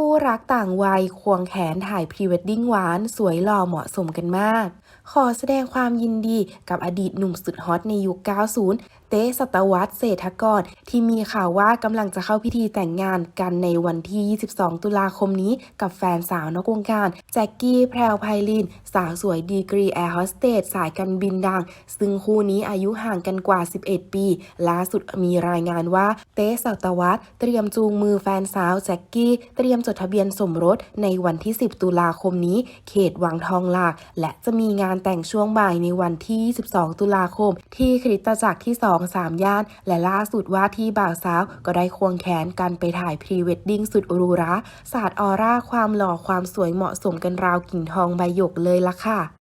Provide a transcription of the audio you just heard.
คู่รักต่างวัยควงแขนถ่ายพรีเวดดิ้งหวาน สวยหล่อเหมาะสมกันมาก ขอแสดงความยินดีกับอดีตหนุ่มสุดฮอตในยุค 90 เต้สัตวัตเศรษฐกร ที่มีข่าวว่ากำลังจะเข้าพิธีแต่งงานกันในวันที่ 22 ตุลาคมนี้กับแฟนสาวนอกวงการ แจ็คกี้แพรวไพลิน สาวสวยดีกรีแอร์โฮสเตสสายการบินดัง ซึ่งคู่นี้อายุห่างกันกว่า 11 ปี ล่าสุดมีรายงานว่าเต้สัตวัตเตรียมจูงมือแฟนสาวแจ็คกี้เตรียมจดทะเบียนสมรสในวันที่ 10 ตุลาคมนี้ เขตวังทองหลาก และจะมีงานแต่งช่วงบ่ายในวันที่22ตุลาคม ที่คริสตจักรที่ 2 3 ย่าน และล่าสุดว่าที่บ่าวสาวก็ได้ควงแขนกันไปถ่ายพรีเวดดิ้งสุดหรูหราสตร์ออร่าความหล่อความสวยเหมาะสมกันราวกิ่งทองใบหยกเลยล่ะค่ะ